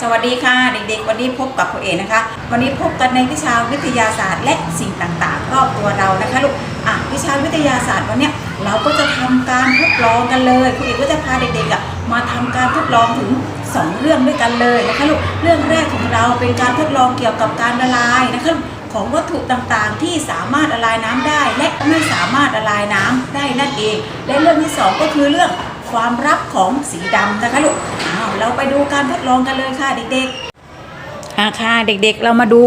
สวัสดีค่ะเด็กๆ วันนี้พบกับครูเอนะคะ วันนี้พบกันในวิชาวิทยาศาสตร์และสิ่งต่างๆ รอบตัวเรานะคะลูกอะวิชาวิทยาศาสตร์วันนี้เราก็จะทำการทดลองกันเลยครูเอก็จะพาเด็กๆอะมาทำการทดลองถึง 2 เรื่องด้วยกันเลยนะคะลูกเรื่องแรกของเราเป็นการทดลองเกี่ยวกับการละลายนะคะของวัตถุต่างๆ ที่สามารถละลายน้ำได้ และไม่สามารถละลายน้ำได้นั่นเอง และเรื่องที่สองก็คือเรื่องความลับของสีดำนะคะลูก เราไปดูการทดลองกันเลยค่ะเด็กๆ ค่ะเด็กๆเรามาดู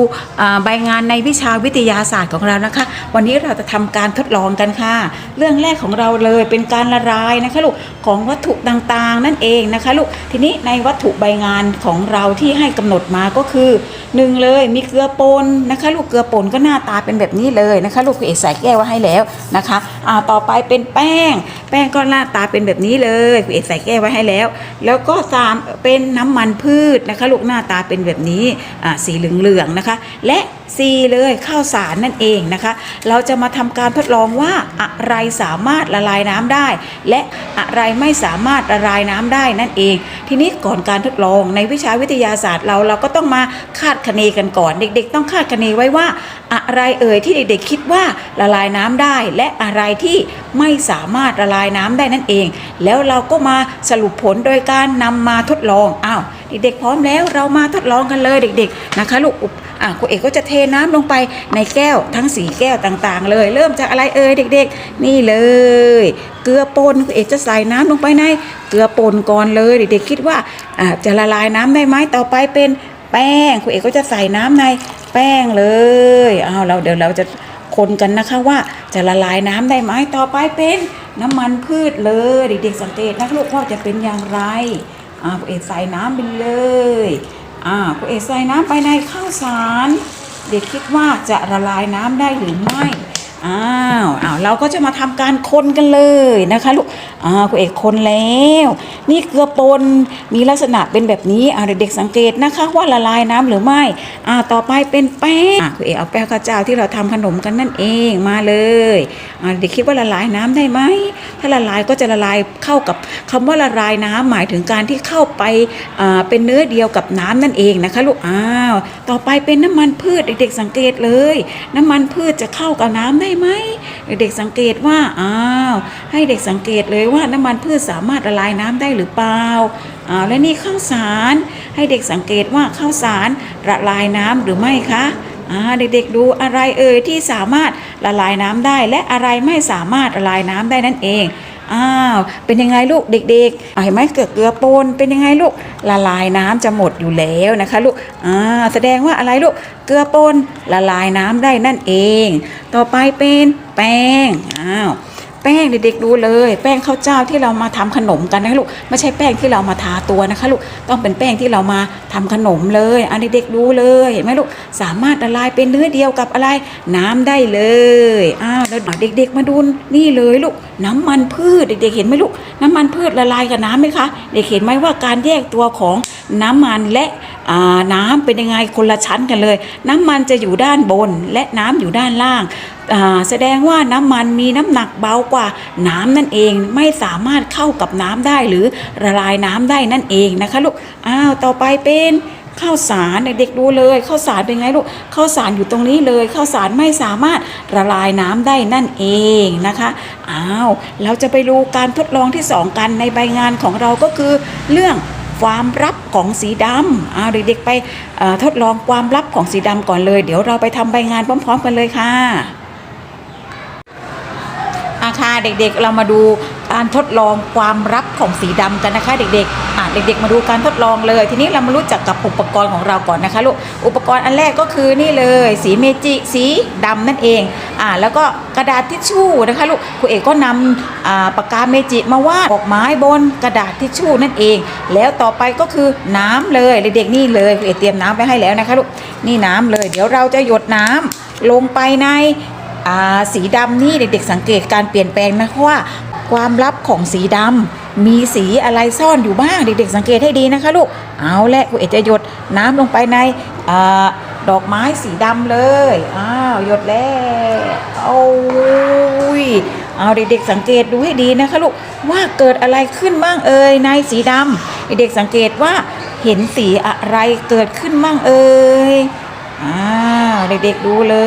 ใบงานในวิชาวิทยาศาสตร์ของเรานะคะ วันนี้เราจะทำการทดลองกันค่ะ เรื่องแรกของเราเลยเป็นการละลายนะคะลูกของวัตถุต่างๆ นั่นเองนะคะลูกทีนี้ในวัตถุใบงานของเราที่ให้กำหนดมาก็คือหนึ่งเลยมีเกลือปนนะคะ ลูกเกลือปนก็หน้าตาเป็นแบบนี้เลยนะคะ ลูกเอกใส่แก้วไว้ให้แล้วนะคะอ่าต่อไปเป็นแป้ง แป้งก็หน้าตาเป็นแบบนี้เลยคุณเอกใส่แก้วไว้ให้แล้ว แล้วก็สามเป็นน้ำมันพืชนะคะ ลูกหน้าตาเป็นแบบนี้สีเหลืองๆนะคะ และซีเลยข้าวสารนั่นเองนะคะ เราจะมาทำการทดลองว่าอะไรสามารถละลายน้ำได้ และอะไรไม่สามารถละลายน้ำได้นั่นเอง ทีนี้ก่อนการทดลองในวิชาวิทยาศาสตร์เราเราก็ต้องมาคาดคะเนกันก่อน เด็กๆ ต้องคาดคะเนไว้ว่า อะไรเอ่ยที่เด็กๆ คิดว่าละลายน้ำได้ และอะไรที่ไม่สามารถละลายน้ำได้นั่นเอง แล้วเราก็มาสรุปผลโดยการนำมาทดลองอ้าว เด็กๆพร้อมแล้วเรามาทดลองกันเลยเด็ก ๆนะคะลูกอุปอะครูเอกก็จะเทน้ำลงไปในแก้วทั้งสีแก้วต่างๆ เลย เริ่มจากอะไรเอ่ยเด็ก ๆ นี่เลย เกลือป่นครูเอกจะใส่น้ำลงไปในเกลือป่นก่อนเลยเด็กๆคิดว่าอะจะละลายน้ำได้ไหมต่อไปเป็นแป้งครูเอกก็จะใส่น้ำในแป้งเลยอ้าวเราเดี๋ยวเราจะคนกันนะคะว่าจะละลายน้ำได้ไหมต่อไปเป็นน้ำมันพืชเลยเด็กๆสังเกตนะคะลูกว่าจะเป็นอย่างไร อ่าครูเอใส่น้ำไปเลยอ่าครูเอใส่น้ำไปในข้าวสาร เด็กคิดว่าจะละลายน้ำได้หรือไม่ อ้าวอ้าวเราก็จะมาทำการคนกันเลยนะคะลูกอ่าครูเอกคนแล้ว นี่เกลือปนมีลักษณะเป็นแบบนี้อ่าเด็กๆสังเกตนะคะว่าละลายน้ำหรือไม่อ่าต่อไปเป็นแป้งครูเอกเอาแป้งข้าวเจ้าที่เราทำขนมกันนั่นเองมาเลยอ่าเด็กคิดว่าละลายน้ำได้ไหมถ้าละลายก็จะละลายเข้ากับคำว่าละลายน้ำหมายถึงการที่เข้าไปอ่าเป็นเนื้อเดียวกับน้ำนั่นเองนะคะลูกอ้าวต่อไปเป็นน้ำมันพืชเด็กๆสังเกตเลย น้ำมันพืชจะเข้ากับน้ำได้ไหมเด็กสังเกตว่าอ้าวให้เด็กสังเกตเลยว่าน้ำมันพืชสามารถละลายน้ำได้หรือเปล่าอ้าวและนี่ข้าวสารให้เด็กสังเกตว่าข้าวสารละลายน้ำหรือไม่คะอ่าเด็กๆดูอะไรเอ่ยที่สามารถละลายน้ำได้ และอะไรไม่สามารถละลายน้ำได้นั่นเอง อ้าวเป็นยังไงลูกเด็กๆเห็นไหมเกลือเกลือปนเป็นยังไงลูกละลายน้ำจะหมดอยู่แล้วนะคะลูกอ่าแสดงว่าอะไรลูกเกลือปนละลายน้ำได้นั่นเอง ต่อไปเป็นแป้งอ้าวแป้งเด็กๆดูเลย แป้งข้าวเจ้าที่เรามาทำขนมกันนะลูกไม่ใช่แป้งที่เรามาทาตัวนะคะลูกต้องเป็นแป้งที่เรามาทำขนมเลยอันเด็กๆดูเลยเห็นไหมลูกสามารถละลายเป็นเนื้อเดียวกับอะไรน้ำได้เลยอ้าวแล้วเด็กๆมาดูนี่เลยลูกน้ำมันพืชเด็กๆเห็นไหมลูกน้ำมันพืชละลายกับน้ำไหมคะเด็กเห็นไหมว่าการแยกตัวของน้ำมันและน้ำเป็นยังไงคนละชั้นกันเลย น้ำมันจะอยู่ด้านบนและน้ำอยู่ด้านล่างาแสดงว่าน้ำมันมีน้ำหนักเบากว่าน้ำนั่นเองไม่สามารถเข้ากับน้ำได้หรือละลายน้ำได้นั่นเองนะคะลูกอ้าวต่อไปเป็น ข้าวสารเด็กๆดูเลยข้าวสารเป็นไงลูกข้าวสารอยู่ตรงนี้เลยข้าวสารไม่สามารถละลายน้ำได้นั่นเองนะคะอ้าวเราจะไปดูการทดลองที่สองกันในใบงานของเราก็คือ เรื่องความลับของสีดำเอาเด็กๆไปทดลองความลับของสีดำก่อนเลย เดี๋ยวเราไปทำใบงานพร้อม ๆ กันเลยค่ะอาค่ะเด็กๆเรามาดูการทดลองความลับของสีดำกันนะคะ เด็กๆ เด็กๆ มาดูการทดลองเลย ทีนี้เรามารู้จักกับอุปกรณ์ของเราก่อนนะคะลูกอุปกรณ์อันแรกก็คือนี่เลย สีเมจิสีดำนั่นเองอ่าแล้วก็กระดาษทิชชู่นะคะลูกครูเอกก็นำอ่าปากกาเมจิมาวาดดอกไม้บนกระดาษทิชชู่นั่นเอง แล้วต่อไปก็คือน้ำเลยเด็กๆนี่เลยครูเอกเตรียมน้ำไปให้แล้วนะคะลูกนี่น้ำเลย เดี๋ยวเราจะหยดน้ำลงไปในอ่าสีดำนี่เด็กๆสังเกตการเปลี่ยนแปลงนะคะว่า ความลับของสีดำมีสีอะไรซ่อนอยู่บ้าง เด็กๆสังเกตให้ดีนะคะลูก เอาและคุณเอกจะหยดน้ำลงไปในอดอกไม้สีดำเลย อ้าวหยดแล้วโอ้ยเอาเด็กๆสังเกตดูให้ดีนะคะลูกว่าเกิดอะไรขึ้นบ้างเอ่ยในสีดำเด็กๆสังเกตว่าเห็นสีอะไรเกิดขึ้นบ้างเอ่ยอ้าวเด็กๆดูเล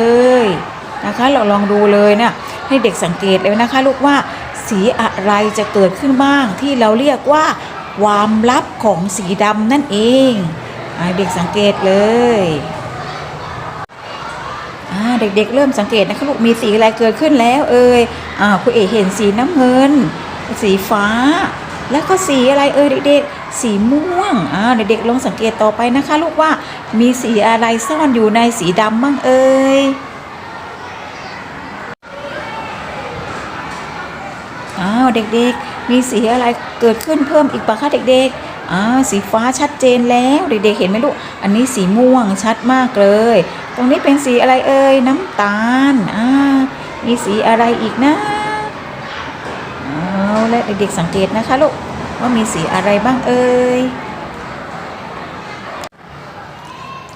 ยนะคะเราลองดูเลยเนะให้เด็กสังเกตเลยนะคะ ลูกว่า สีอะไรจะเกิดขึ้นบ้าง ที่เราเรียกว่า ความลับของสีดำนั่นเองอ่าเด็กสังเกตเลยเด็กๆเริ่มสังเกตนะคะลูกมีสีอะไรเกิดขึ้นแล้ว เอ่ยอ่าคุณเอกเห็นสีน้ำเงิน สีฟ้า แล้วก็สีอะไรเอ่ยเด็กๆ สีม่วงอ่าเด็กๆลองสังเกตต่อไปนะคะ ลูกว่ามีสีอะไรซ่อนอยู่ในสีดำบ้างเอ่ย อ้าว เด็กๆ มีสีอะไรเกิดขึ้นเพิ่มอีกปะคะเด็กๆอ่าสีฟ้าชัดเจนแล้วเด็กๆเห็นไหมลูกอันนี้สีม่วงชัดมากเลย ตรงนี้เป็นสีอะไรเอ่ยน้ำตาลอ่ามีสีอะไรอีกนะเอาและเด็กๆสังเกตนะคะลูกว่ามีสีอะไรบ้างเอ่ย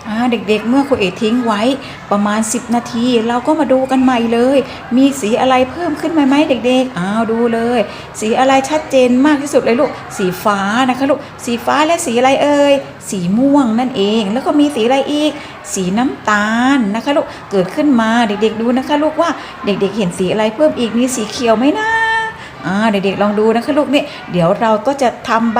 อ่า เด็กๆ เมื่อครูเอทิ้งไว้ประมาณ 10 นาที เราก็มาดูกันใหม่เลย มีสีอะไรเพิ่มขึ้นไหมไหมเด็กๆอ้าวดูเลย สีอะไรชัดเจนมากที่สุดเลยลูกสีฟ้านะคะลูกสีฟ้าและสีอะไรเอ่ยสีม่วงนั่นเอง แล้วก็มีสีอะไรอีก สีน้ำตาลนะคะลูกเกิดขึ้นมาเด็กๆดูนะคะ ลูกว่าเด็กๆเห็นสีอะไรเพิ่มอีกมีสีเขียวไหมนะ อ่าเด็กๆลองดูนะคะลูกนี่เดี๋ยวเราก็จะทำใบ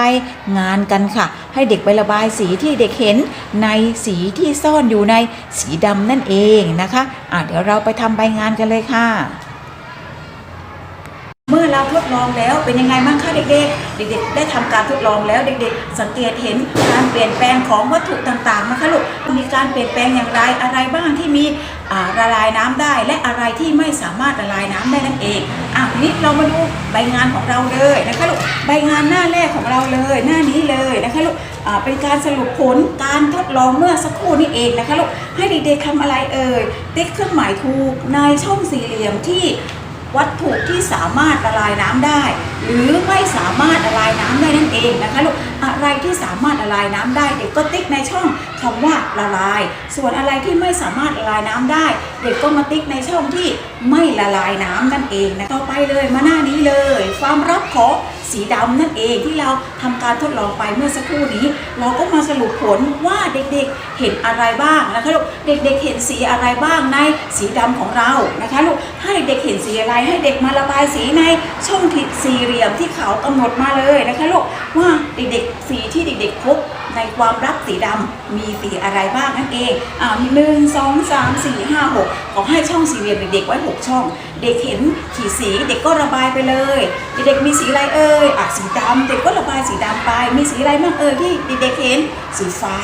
งานกันค่ะ ให้เด็กไประบายสีที่เด็กเห็นในสีที่ซ่อนอยู่ในสีดำนั่นเองนะคะอ่าเดี๋ยวเราไปทำใบงานกันเลยค่ะ เมื่อเราทดลองแล้วเป็นยังไงบ้างคะเด็กๆ เด็กๆ ได้ทำการทดลองแล้วเด็กๆ สังเกตเห็นการเปลี่ยนแปลงของวัตถุต่างๆนะคะลูกมีการเปลี่ยนแปลงอย่างไรอะไรบ้างที่มีละลายน้ำได้ และอะไรที่ไม่สามารถละลายน้ำได้นั่นเองอะนี้เรามาดูใบงานของเราเลยนะคะลูกใบงานหน้าแรกของเราเลยหน้านี้เลยนะคะลูกเป็นการสรุปผลการทดลองเมื่อสักครู่นี้เองนะคะลูกให้เด็กๆทำอะไรเอ่ยติ๊กเครื่องหมายถูกในช่องสี่เหลี่ยมที่ วัตถุที่สามารถละลายน้ำได้ หรือไม่สามารถละลายน้ำได้นั่นเองนะคะลูก อะไรที่สามารถละลายน้ำได้ เด็กก็ติ๊กในช่องคำว่าละลาย ส่วนอะไรที่ไม่สามารถละลายน้ำได้ เด็กก็มาติ๊กในช่องที่ไม่ละลายน้ำนั่นเองนะต่อไปเลยมาหน้านี้เลย ความลับของสีดำนั่นเองที่เราทำการทดลองไปเมื่อสักครู่นี้ เราก็มาสรุปผลว่าเด็กๆเห็นอะไรบ้างนะคะลูกเด็กๆเห็นสีอะไรบ้างในสีดำของเรานะคะลูกให้เด็กเห็นสีอะไรให้เด็กมาระบายสีในช่องสี่เหลี่ยมที่เขากำหนดมาเลยนะคะลูกว่าเด็กๆสีที่เด็กๆพบในความลับสีดำมีสีอะไรบ้างนั่นเองอ่ามีหนึ่งสองสามสี่ห้าหกขอให้ช่องสี่เหลี่ยมเด็กๆไว้หกช่อง เด็กเห็นขีดสีเด็กก็ระบายไปเลย เด็กๆมีสีอะไรเอ่ยอะสีดำเด็กก็ระบายสีดำไป มีสีอะไรบ้างเอ่ยที่เด็กๆเห็นสีฟ้า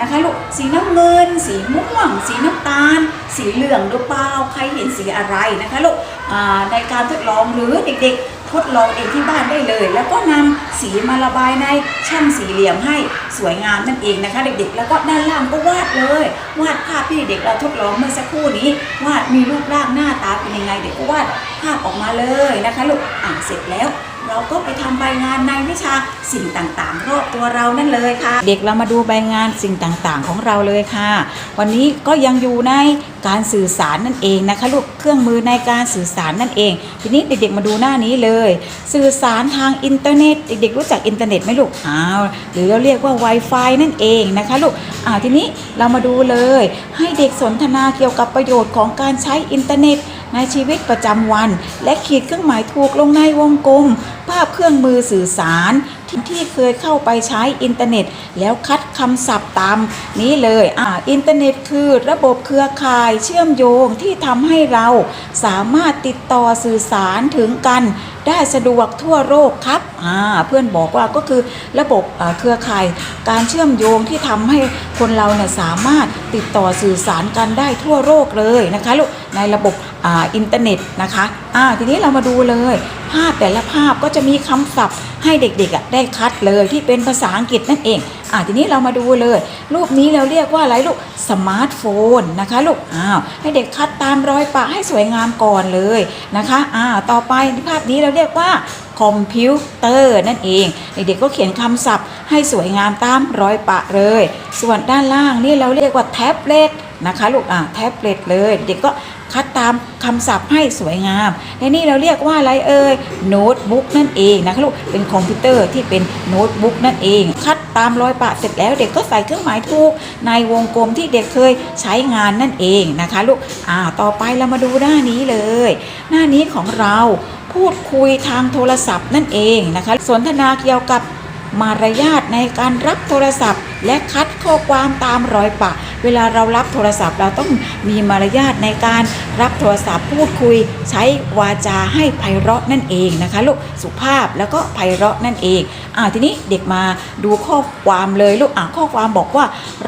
นะคะลูกสีน้ำเงิน สีม่วง สีน้ำตาล สีเหลืองหรือเปล่าใครเห็นสีอะไรนะคะลูกอ่าในการทดลองหรือเด็กๆ ทดลองเองที่บ้านได้เลย แล้วก็นำสีมาระบายในช่างสี่เหลี่ยมให้สวยงามนั่นเองนะคะ เด็กๆ แล้วก็ด้านล่างก็วาดเลย วาดภาพที่เด็กเราทดลองเมื่อสักครู่นี้ วาดมีรูปร่างหน้าตาเป็นยังไงเด็กก็วาดภาพออกมาเลยนะคะลูกอ่านเสร็จแล้ว เราก็ไปทำใบงานในวิชาสิ่งต่างๆ รอบตัวเรานั่นเลยค่ะ เด็กเรามาดูใบงานสิ่งต่างๆของเราเลยค่ะ วันนี้ก็ยังอยู่ในการสื่อสารนั่นเองนะคะลูกเครื่องมือในการสื่อสารนั่นเอง ทีนี้เด็กๆมาดูหน้านี้เลย สื่อสารทางอินเทอร์เน็ตเด็กๆรู้จักอินเทอร์เน็ตไหมลูกอ้าวหรือเราเรียกว่า Wi-Fi นั่นเองนะคะลูกอ่าทีนี้เรามาดูเลย ให้เด็กสนทนาเกี่ยวกับประโยชน์ของการใช้อินเทอร์เน็ต ในชีวิตประจำวัน และขีดเครื่องหมายถูกลงในวงกลม ภาพเครื่องมือสื่อสารที่ที่เคยเข้าไปใช้อินเทอร์เน็ต แล้วคัดคำศัพท์ตามนี้เลยอ่าอินเทอร์เน็ตคือระบบเครือข่ายเชื่อมโยงที่ทำให้เราสามารถติดต่อสื่อสารถึงกัน ได้สะดวกทั่วโลกครับอ่าเพื่อนบอกว่าก็คือระบบเครือข่ายการเชื่อมโยงที่ทำให้คนเราเนี่ยสามารถติดต่อสื่อสารกันได้ทั่วโลกเลยนะคะลูกในระบบอ่าอินเทอร์เน็ตนะคะอ่าทีนี้เรามาดูเลย ภาพแต่ละภาพก็จะมีคำศัพท์ให้เด็กๆอะได้คัดเลยที่เป็นภาษาอังกฤษนั่นเองอ่าทีนี้เรามาดูเลย รูปนี้เราเรียกว่าอะไรลูกสมาร์ทโฟนนะคะลูกอ้าวให้เด็กคัดตามรอยปะให้สวยงามก่อนเลยนะคะอ่าต่อไปภาพนี้เราเรียกว่าคอมพิวเตอร์นั่นเอง เด็กๆก็เขียนคำศัพท์ให้สวยงามตามรอยปะเลย ส่วนด้านล่างนี่เราเรียกว่าแท็บเล็ตนะคะลูกอะแท็บเล็ตเลย เด็กก็ คัดตามคำศัพท์ให้สวยงามในนี่เราเรียกว่าอะไรเอ่ยโน้ตบุ๊กนั่นเองนะคะลูกเป็นคอมพิวเตอร์ที่เป็นโน้ตบุ๊กนั่นเอง คัดตามรอยปะเสร็จแล้วเด็กก็ใส่เครื่องหมายถูกในวงกลมที่เด็กเคยใช้งานนั่นเองนะคะลูกอ่าต่อไปเรามาดูหน้านี้เลย หน้านี้ของเราพูดคุยทางโทรศัพท์นั่นเองนะคะ สนทนาเกี่ยวกับ มารยาทในการรับโทรศัพท์ และคัดข้อความตามรอยปะ เวลาเรารับโทรศัพท์ เราต้องมีมารยาทในการรับโทรศัพท์พูดคุย ใช้วาจาให้ไพเราะนั่นเองนะคะลูกสุภาพแล้วก็ไพเราะนั่นเองอ่าทีนี้เด็กมาดูข้อความเลยลูกอ่าข้อความบอกว่า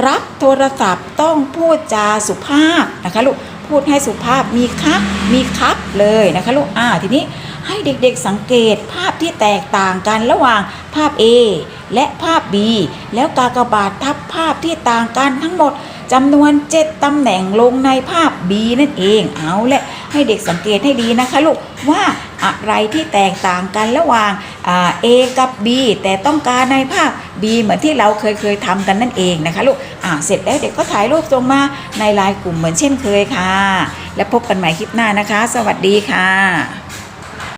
รับโทรศัพท์ต้องพูดจาสุภาพนะคะลูกพูดให้สุภาพมีคับมีครับเลยนะคะลูกอ่าทีนี้ ให้เด็กๆสังเกตภาพที่แตกต่างกันระหว่างภาพ A และภาพ B แล้วกากบาททับภาพที่ต่างกันทั้งหมดจำนวน 7ตำแหน่งลงในภาพ B นั่นเองเอาและให้เด็กสังเกตให้ดีนะคะลูกว่าอะไรที่แตกต่างกันระหว่างอ A กับ B แต่ต้องการในภาพ B เหมือนที่เราเคยเคยทำกันนั่นเองนะคะลูกอ่าเสร็จแล้วเด็กก็ถ่ายรูปส่งมาในไลน์กลุ่มเหมือนเช่นเคยค่ะ และพบกันใหม่คลิปหน้านะคะ สวัสดีค่ะ